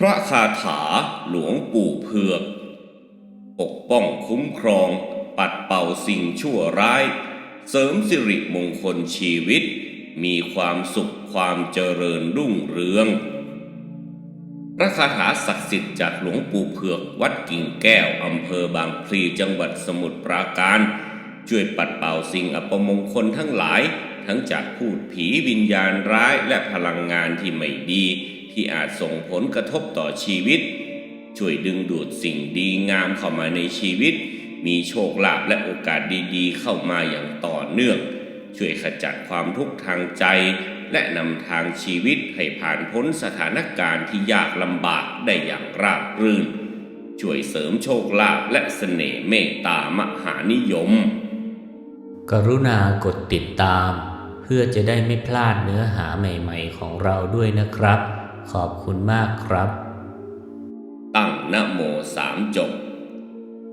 พระคาถาหลวงปู่เผือก ปกป้องคุ้มครอง ปัดเป่าสิ่งชั่วร้าย เสริมสิริมงคลชีวิต มีความสุขความเจริญรุ่งเรือง พระคาถาศักดิ์สิทธิ์จากหลวงปู่เผือกวัดกิ่งแก้วอำเภอบางพลีจังหวัดสมุทรปราการ ช่วยปัดเป่าสิ่งอัปมงคลทั้งหลาย ทั้งจากพูดผีวิญญาณร้ายและพลังงานที่ไม่ดี ที่อาจส่งผลกระทบต่อชีวิต ช่วยดึงดูดสิ่งดีงามเข้ามาในชีวิต มีโชคลาภและโอกาสดีๆ เข้ามาอย่างต่อเนื่อง ช่วยขจัดความทุกข์ทางใจ และนำทางชีวิตให้ผ่านพ้นสถานการณ์ที่ยากลำบากได้อย่างราบรื่น ช่วยเสริมโชคลาภและเสน่ห์เมตตามหานิยม กรุณากดติดตาม เพื่อจะได้ไม่พลาดเนื้อหาใหม่ ๆ ของเราด้วยนะครับ ขอบคุณมากครับ ตั้งนะโมสามจบ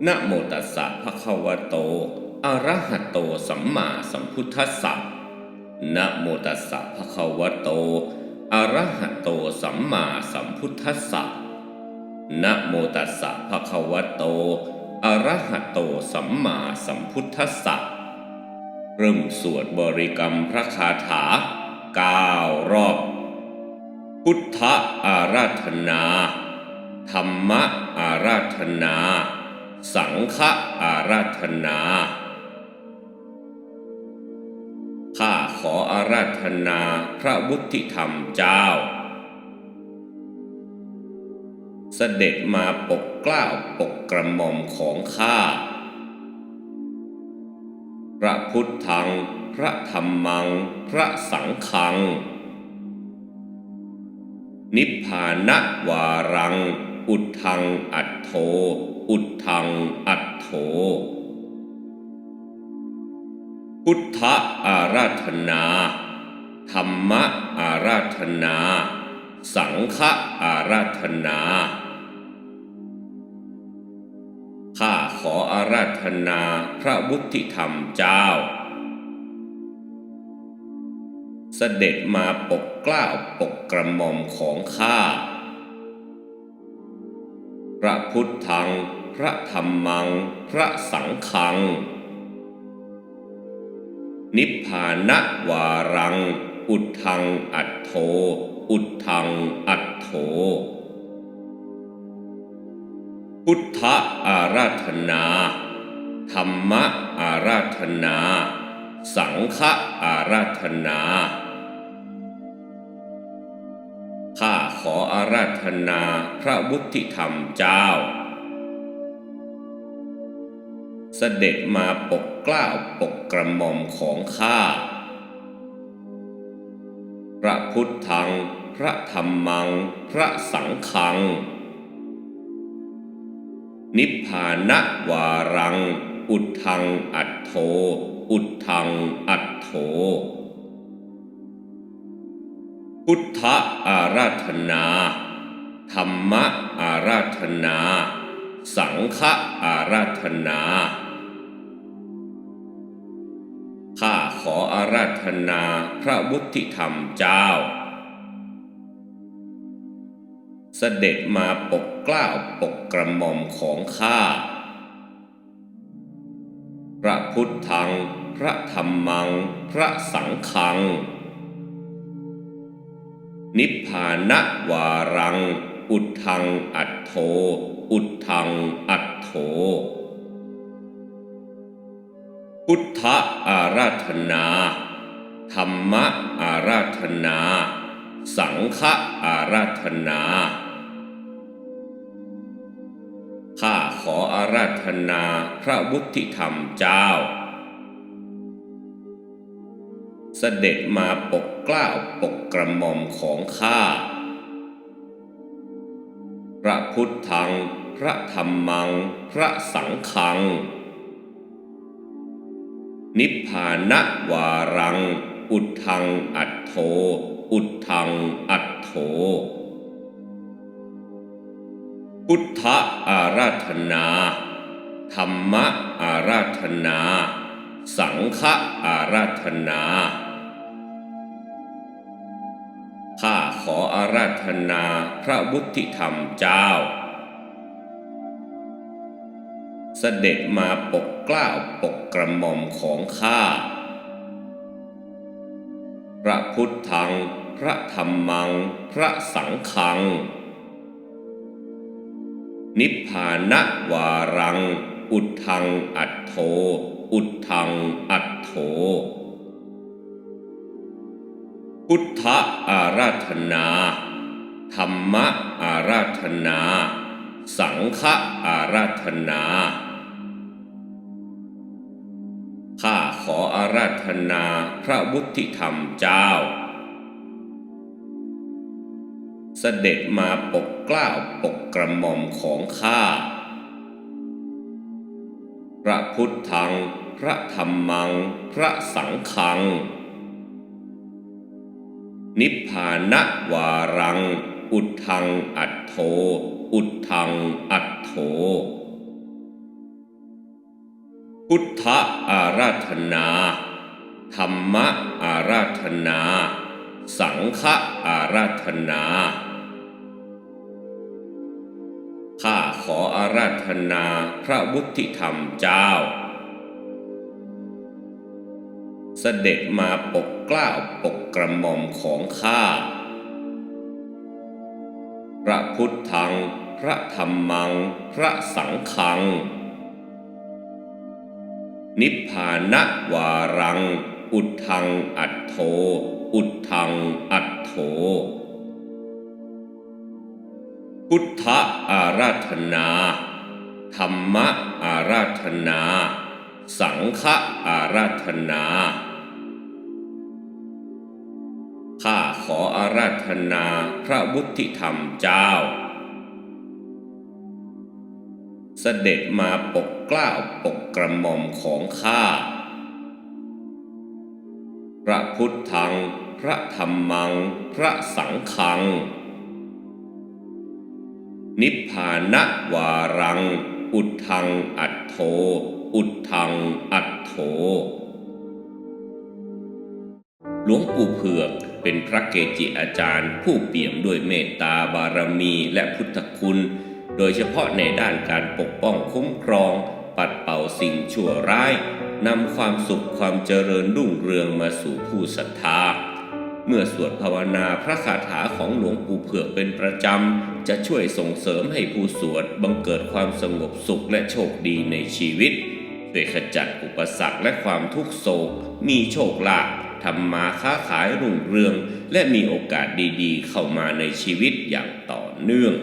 นะโมตัสสะภะคะวะโตอะระหะโตสัมมาสัมพุทธัสสะนะโมตัสสะภะคะวะโตอะระหะโตสัมมาสัมพุทธัสสะนะโมตัสสะภะคะวะโตอะระหะโตสัมมาสัมพุทธัสสะเริ่มสวดบริกรรมพระคาถาเก้ารอบ พุทธอาราธนา ธรรมอาราธนา สังฆอาราธนา ข้าขออาราธนาพระวุฒิธรรมเจ้า เสด็จมาปกเกล้าปกกระหม่อมของข้า พระพุทธัง พระธรรมัง พระสังฆัง นิพพานะวารัง อุดทังอัตโธอุดทังอัตโธพุทธอาราธนา ธรรมะอาราธนา สังฆอาราธนาข้าขออาราธนาพระวุฒิธรรมเจ้า เสด็จมาปกกล้าปกกระหม่อมของข้า พระพุทธัง พระธรรมัง พระสังฆัง นิพพานะวารัง อุดทังอัตโธอุดทังอัตโธพุทธอาราธนา ธรรมะอาราธนา สังฆอาราธนา ออาราธนาพระวุฒิธรรมเจ้า เสด็จมาปกเกล้าปกกระหม่อมของข้า พระพุทธัง พระธรรมัง พระสังฆัง นิพพานะวารัง อุดทังอัตโธอุดทังอัตโธ พุทธอาราธนา ธรรมอาราธนา สังฆอาราธนา ข้าขออาราธนาพระวุฒิธรรมเจ้า เสด็จมาปกกล้าปกกระหม่อมของข้า พระพุทธัง พระธรรมัง พระสังฆัง นิพพานะวารัง อุดทังอัตโธอุดทังอัตโธพุทธอาราธนา ธรรมะอาราธนา สังฆอาราธนาข้าขออาราธนาพระวุฒิธรรมเจ้า เสด็จมาปกกล้าปกกระหม่อมของข้า พระพุทธัง พระธรรมัง พระสังฆัง นิพพานะวารัง อุดทังอัตโธอุดทังอัตโธพุทธอาราธนา ธรรมะอาราธนา สังฆอาราธนา ขออาราธนาพระวุฒิธรรมเจ้า เสด็จมาปกเกล้าปกกระหม่อมของข้าพระพุทธัง พระธรรมัง พระสังฆัง นิพพานะวารัง อุทธังอัตโธอุทธังอัตโธ พุทธอาราธนา ธรรมอาราธนา สังฆอาราธนาข้าขออาราธนาพระวุฒิธรรมเจ้า เสด็จมาปกเกล้าปกกระหม่อมของข้าพระพุทธัง พระธรรมัง พระสังฆัง นิพพานะวารัง อุทธังอัตโธอุทธังอัตโธพุทธอาราธนา ธรรมะอาราธนา สังฆอาราธนาข้าขออาราธนาพระวุฒิธรรมเจ้า เสด็จมาปกกล้าปกกระหม่อมของข้า พระพุทธัง พระธรรมัง พระสังฆัง นิพพานะวารัง อุทธังอัตโธอุทธังอัตโธพุทธอาราธนา ธรรมะอาราธนา สังฆอาราธนา ราธนาพระวุฒิธรรมเจ้า เสด็จมาปกเกล้าปกกระหม่อมของข้า พระพุทธัง พระธรรมัง พระสังฆัง นิพพานะวารัง อุทธังอัตโธอุทธังอัตโธหลวงปู่เผือก เป็นพระเกจิอาจารย์ ผู้เปี่ยมด้วยเมตตาบารมีและพุทธคุณ โดยเฉพาะในด้านการปกป้องคุ้มครอง ปัดเป่าสิ่งชั่วร้ายนำความสุขความเจริญรุ่งเรืองมาสู่ผู้ศรัทธา เมื่อสวดภาวนาพระคาถาของหลวงปู่เผือกเป็นประจำ จะช่วยส่งเสริมให้ผู้สวดบังเกิดความสงบสุขและโชคดีในชีวิตช่วยขจัดอุปสรรคและความทุกโศก มีโชคลาภ ทำมาค้าขายรุ่งเรือง และมีโอกาสดีๆ เข้ามาในชีวิตอย่างต่อเนื่อง